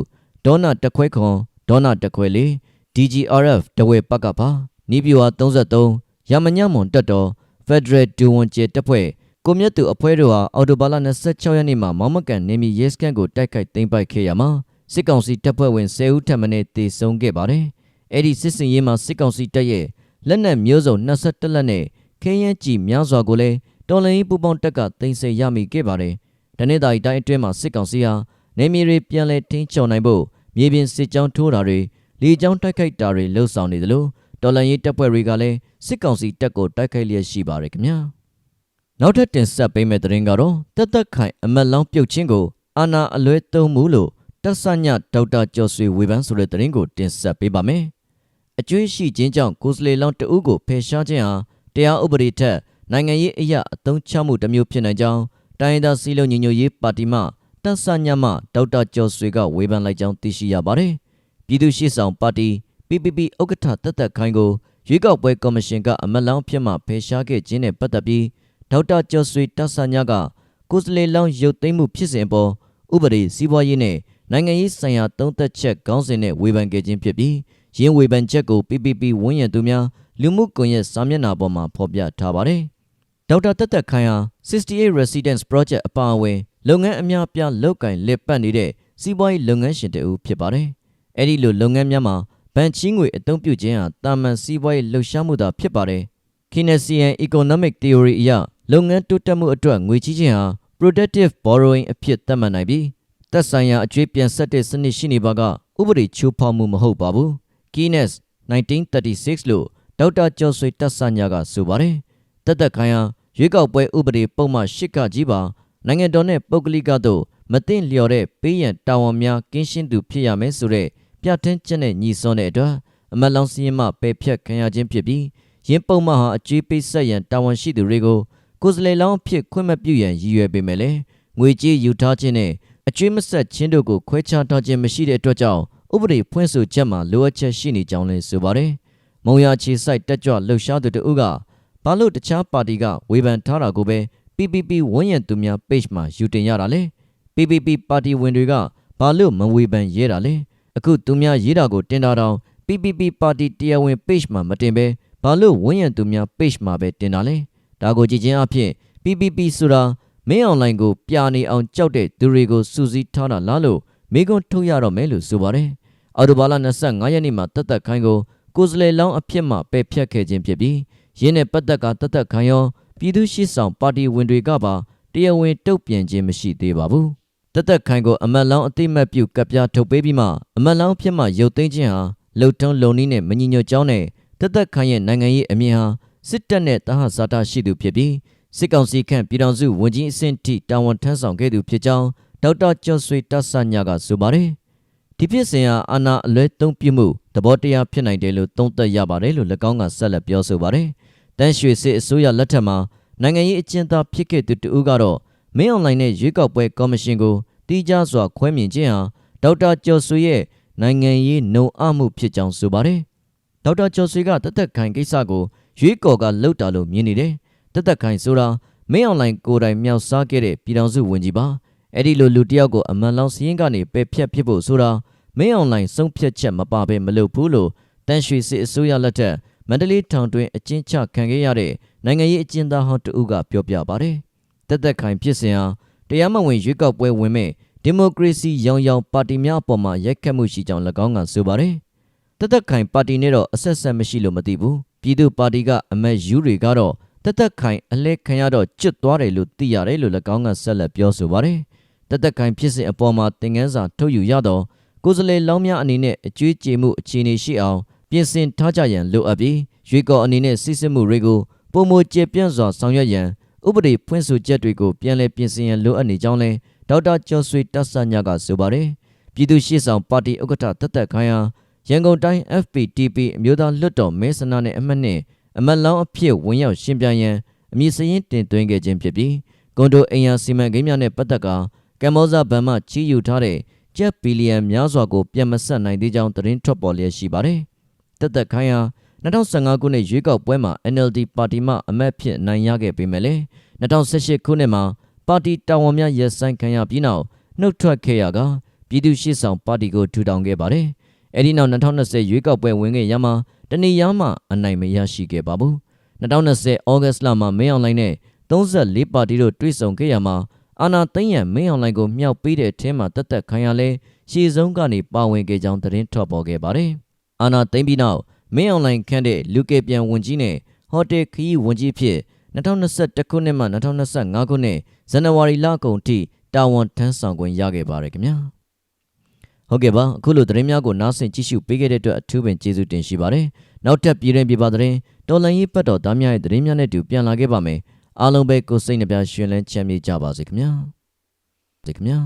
ဒေါနာတခွဲခွန်ဒေါနာတခွဲလေး DGRF ဒဝဲပကပါနီးပြူဟာ33ရမညမွန်တပ်တော် Federal ဒူဝန်ကျတပ်ဖွဲ့ကိုမြတ်သူအဖွဲ့တို့ဟာအော်တိုဘာလ26ရက်နေ့မှာမောင်မကန်နေမီရဲစခန်းကိုတိုက်ခိုက်သိမ်းပိုက်ခဲ့ရမှာစစ်ကောင်စီတပ်ဖွဲ့ဝင်10ဦးထပ်မံတေဆုံးခဲ့ပါတယ်။အဲ့ဒီစစ်စင်ရေးမှာစစ်ကောင်စီတပ်ရဲ့လက်နက်မျိုးစုံ22လက်နဲ့ခဲယမ်းကြီးများစွာကိုလည်း တော်လိုင်းပူပေါင်းတပ်ကသိမ်းဆည်းရမိခဲ့ပါတယ်။တနေ့တာရီတိုင်းအတွင်းမှာစစ်ကောင်စီဟာနေမီတွေပြန်လည်ထိန်းချုပ်နိုင်ဖို့မြေပြင်စစ်ကြောင်းထိုးတာတွေလေကြောင်းတိုက်ခိုက်တာတွေလှုပ်ဆောင်နေတယ်လို့တော်လိုင်းရေးတပ်ဖွဲ့တွေကလည်းစစ်ကောင်စီတပ်ကိုတိုက်ခိုက်လျက်ရှိပါတယ်ခင်ဗျာ။နောက်ထပ်တင်ဆက်ပေးမယ့်သတင်းကတော့တက်တက်ခိုင်အမက်လောင်းပြုတ်ချင်းကိုအာနာအလွဲသုံးမှုလို့တက်ဆညဒေါက်တာကျော်ဆွေဝေဖန်ဆိုတဲ့သတင်းကိုတင်ဆက်ပေးပါမယ်။အကျွေးရှိခြင်းကြောင့်ကိုစလေလောင်းတဦးကိုဖယ်ရှားခြင်းဟာတရားဥပဒေထက် နိုင်ငံရေးအရာအသုံးချမှုတစ်မျိုးဖြစ်နိုင်ကြောင်းတိုင်းဒေသစီလုံးညီညွတ်ရေးပါတီမှတက်ဆညမှဒေါက်တာကျော်ဆွေကဝေဖန်လိုက်ကြောင်းသိရှိရပါတယ်။ပြည်သူ့ရှေ့ဆောင်ပါတီ PPP ဥက္ကဋ္ဌတက်တက်ခိုင်ကိုရွေးကောက်ပွဲကော်မရှင်ကအမတ်လောင်းဖြစ်မှဖယ်ရှားခဲ့ခြင်းနဲ့ပတ်သက်ပြီးဒေါက်တာကျော်ဆွေတက်ဆညကကိုစလေလောင်းရုပ်သိမ်းမှုဖြစ်စဉ်ပေါ်ဥပဒေစီးပွားရေးနဲ့နိုင်ငံရေးဆိုင်ရာသုံးသက်ချက်ခေါင်းစဉ်နဲ့ဝေဖန်ခဲ့ခြင်းဖြစ်ပြီးရင်းဝေဖန်ချက်ကို PPP ဝန်းရံသူများလူမှုကွန်ရက်စာမျက်နှာပေါ်မှာဖော်ပြထားပါတယ်။ ဒေါက်တာတက်တက်ခိုင်ဟာ68 Residence Project အပါအဝင်လုပ်ငန်းအများပြားလုပ်ကင်လက်ပတ်နေတဲ့စီးပွားရေးလုပ်ငန်းရှင်တဦးဖြစ်ပါတယ်။အဲဒီလိုလုပ်ငန်းများမှာဗန်ချီးငွေအသုံးပြုခြင်းဟာတာမန်စီးပွားရေးလှုပ်ရှားမှုသာဖြစ်ပါတယ်။ Keynesian Economic Theory အရလုပ်ငန်းတိုးတက်မှုအတွက်ငွေချေးခြင်းဟာ productive borrowing အဖြစ်သတ်မှတ်နိုင်ပြီးသက်ဆိုင်ရာအကျွေးပြန်ဆက်တဲ့စနစ်ရှိနေပါကဥပဒေချိုးဖောက်မှုမဟုတ်ပါဘူး Keynes 1936လို့ဒေါက်တာကျော်ဆွေတက်ဆညာကဆိုပါတယ် တက်တက်ခိုင်ဟာရွေးကောက်ပွဲဥပဒေပုံမှန်၈ကကြီးပါနိုင်ငံတော်နဲ့ပုဂ္ဂလိကတို့မသိလျော်တဲ့ပေးရန်တာဝန်များကင်းရှင်းသူဖြစ်ရမယ်ဆိုတဲ့ပြဋ္ဌာန်းချက်နဲ့ညီစွန်းတဲ့အတွက်အမတ်လောင်စီရင်မှပယ်ဖြတ်ခံရခြင်းဖြစ်ပြီးရင်းပုံမှန်ဟာအကျွေးပေးဆက်ရန်တာဝန်ရှိသူတွေကိုကိုယ်စလေလောင်းဖြစ်ခွင့်မပြုရန်ရည်ရွယ်ပေမဲ့လည်းငွေကြေးယူထားခြင်းနဲ့အကျွေးမဆက်ခြင်းတို့ကိုခွဲခြားထားခြင်းမရှိတဲ့အတွက်ကြောင့်ဥပဒေဖွင့်ဆိုချက်မှာလိုအပ်ချက်ရှိနေကြောင်းလည်းဆိုပါတယ်။မုံရချီဆိုင်တက်ကြွလှုပ်ရှားသူတို့က ဘာလို့တခြားပါတီကဝေဖန်ထားတာကိုပဲ PPP ဝန်းရံသူများ page မှာယူတင်ရတာလေ PPP ပါတီဝင်တွေကဘာလို့မဝေဖန်ရဲတာလဲအခုသူများရေးတာကိုတင်တာတောင် PPP ပါတီတရားဝင် page မှာမတင်ဘဲဘာလို့ဝန်းရံသူများ page မှာပဲတင်တာလဲဒါကိုကြည့်ခြင်းအဖြစ် PPP ဆိုတာမင်းအွန်လိုင်းကိုပြနေအောင်ကြောက်တဲ့သူတွေကိုစူးစီးထားတာလားလို့မိကွန်းထုတ်ရတော့မယ်လို့ဆိုပါတယ်။အော်တိုဘာလ25ရက်နေ့မှာတက်တက်ခိုင်းကိုကိုယ်စလေလောင်းအဖြစ်မှပယ်ဖြတ်ခဲ့ခြင်းဖြစ်ပြီး ရင်းနဲ့ပတ်သက်ကတက်တက်ခိုင်းရောပြည်သူရှိဆောင်ပါတီဝင်တွေကပါတရားဝင်တုတ်ပြန်ခြင်းမရှိသေးပါဘူး။တက်တက်ခိုင်းကိုအမတ်လောင်းအတိမတ်ပြုကပ်ပြားထုတ်ပေးပြီးမှအမတ်လောင်းဖြစ်မှရုပ်သိမ်းခြင်းဟာလှုပ်ထုံးလုံနည်းနဲ့မညီညွတ်ကြောင်းနဲ့တက်တက်ခိုင်းရဲ့နိုင်ငံရေးအမြင်ဟာစစ်တပ်နဲ့တဟဇာတာရှိသူဖြစ်ပြီးစစ်ကောင်စီခန့်ပြည်ထောင်စုဝန်ကြီးအဆင့်ထိတာဝန်ထမ်းဆောင်ခဲ့သူဖြစ်ကြောင်းဒေါက်တာကျော်ဆွေတဆညာကဆိုပါတယ်ဒီဖြစ်စဉ်ဟာအာဏာအလွဲသုံးပြမှုသဘောတရားဖြစ်နိုင်တယ်လို့သုံးသပ်ရပါတယ်လို့၎င်းကဆက်လက်ပြောဆိုပါတယ် တန်းရွှေစစ်အစိုးရလက်ထက်မှာနိုင်ငံရေးအကျဉ်းသားဖြစ်ခဲ့သူတဦးကတော့မင်းအွန်လိုင်းနဲ့ရွေးကောက်ပွဲကော်မရှင်ကိုတီးခြားစွာခွဲမြင်ခြင်းဟာဒေါက်တာကျော်ဆွေရဲ့နိုင်ငံရေးနှုံအမှုဖြစ်ကြောင်းဆိုပါတယ်ဒေါက်တာကျော်ဆွေကတသက်ခိုင်ကိစ္စကိုရွေးကော်ကလှုပ်တာလို့မြင်နေတယ်တက်တက်ခိုင်ဆိုတာမင်းအွန်လိုင်းကိုယ်တိုင်မြောက်စားခဲ့တဲ့ပြည်တော်စုဝင်ကြီးပါအဲ့ဒီလိုလူတယောက်ကိုအမှန်လောင်းစည်းရင်ကနေပယ်ဖြတ်ဖြစ်ဖို့ဆိုတာမင်းအွန်လိုင်းဆုံးဖြတ်ချက်မပါဘဲမလုပ်ဘူးလို့တန်ရွှေစစ်အစိုးရလက်ထက် မန္တလေးထောင်တွင်အကျဉ်းချခံခဲ့ရတဲ့နိုင်ငံရေးအကျဉ်းသားဟောင်းတဦးကပြောပြပါတယ်တက်တက်ခိုင်ဖြစ်စဉ်ဟာတရားမဝင်ရွေးကောက်ပွဲဝင်မဲ့ဒီမိုကရေစီရောင်ရောင်ပါတီများအပေါ်မှာရိုက်ခတ်မှုရှိကြောင်း၎င်းကဆိုပါတယ်တက်တက်ခိုင်ပါတီနဲ့တော့အဆက်ဆက်မရှိလို့မသိဘူးပြည်သူပါတီကအမတ်ယူတွေကတော့တက်တက်ခိုင်အလဲခံရတော့ကျွတ်သွားတယ်လို့သိရတယ်လို့၎င်းကဆက်လက်ပြောဆိုပါတယ်။တက်တက်ခိုင်ဖြစ်စဉ်အပေါ်မှာသင်ခန်းစာထုတ်ယူရတော့ကိုယ်စလေလောင်းများအနေနဲ့အကျွေးကြေမှုအခြေအနေရှိအောင် ပြင်ဆင်ထားကြရန်လိုအပ်ပြီးရွေးကော်အနေနဲ့စစ်စစ်မှုတွေကိုပုံမကျေပြန့်စွာဆောင်ရွက်ရန်ဥပဒေဖွင့်ဆိုချက်တွေကိုပြန်လည်ပြင်ဆင်ရန်လိုအပ်နေကြောင်းလဲဒေါက်တာကျော်ဆွေတက်ဆညာကဆိုပါတယ်။ပြည်သူ့ရှေ့ဆောင်ပါတီဥက္ကဋ္ဌတက်တက်ခိုင်ဟာရန်ကုန်တိုင်း FPTP အမျိုးသားလွတ်တော်မဲဆန္ဒနယ်အမှတ်နဲ့အမတ်လောင်းအဖြစ်ဝင်ရောက်ရှင်ပြိုင်ရန်အမည်စရင်တင်သွင်းခဲ့ခြင်းဖြစ်ပြီးကွန်ဒိုအိမ်ယာစီမံကိန်းများနဲ့ပတ်သက်ကာကမ္ဘောဇဘဏ်မှချီးယူထားတဲ့ကျပ်ဘီလီယံများစွာကိုပြန်မဆက်နိုင်သေးကြောင်းသတင်းထွက်ပေါ်လျက်ရှိပါတယ်။ တက်သက်ခိုင်းဟာ2015ခုနှစ်ရွေးကောက်ပွဲမှာ NLD ပါတီမှအမတ်ဖြစ်နိုင်ရခဲ့ပေမဲ့လည်း2018ခုနှစ်မှာပါတီတာဝန်များရပ်ဆိုင်းခံရပြီးနောက်နှုတ်ထွက်ခဲ့ရကပြည်သူ့ရှေ့ဆောင်ပါတီကိုထူထောင်ခဲ့ပါတယ်။အဲဒီနောက်2020ရွေးကောက်ပွဲဝင်ခဲ့ရမှာတနည်းရမှအနိုင်မရရှိခဲ့ပါဘူး။2020ဩဂတ်စ်လမှာမင်းအောင်လှိုင်နဲ့34ပါတီတို့တွေ့ဆုံခဲ့ရမှာအာနာသိမ့်ရန်မင်းအောင်လှိုင်ကိုမြောက်ပေးတဲ့အထင်းမှာတက်တက်ခံရလဲရှေ့ဆုံးကနေပါဝင်ခဲ့ကြောင်းသတင်းထွက်ပေါ်ခဲ့ပါတယ်။ အာနာသိမ့်ပြီးနောက်မင်းအောင်လှိုင်ခန့်တဲ့လူကေပြန်ဝင်ကြီးနဲ့ဟိုတယ်ခရီးဝင်ကြီးဖြစ်2021ခုနှစ်မှ2025ခုနှစ်ဇန်နဝါရီလကုန်ထိတာဝန်ထမ်းဆောင်ခွင့်ရခဲ့ပါတယ်ခင်ဗျာဟုတ်ကဲ့ပါအခုလိုသတင်းများကိုနားဆင်ကြည့်ရှုပေးခဲ့တဲ့အတွက်အထူးပင်ကျေးဇူးတင်ရှိပါတယ်နောက်ထပ်ပြည်တွင်ပြပါသတင်းတော်လန်ရေးပတ်တော်သားများရဲ့သတင်းများနဲ့တူပြန်လာခဲ့ပါမယ်အားလုံးပဲကိုယ်စိတ်နှပြရှင်လန်းချမ်းမြေ့ကြပါစေခင်ဗျာဒီခင်ဗျာ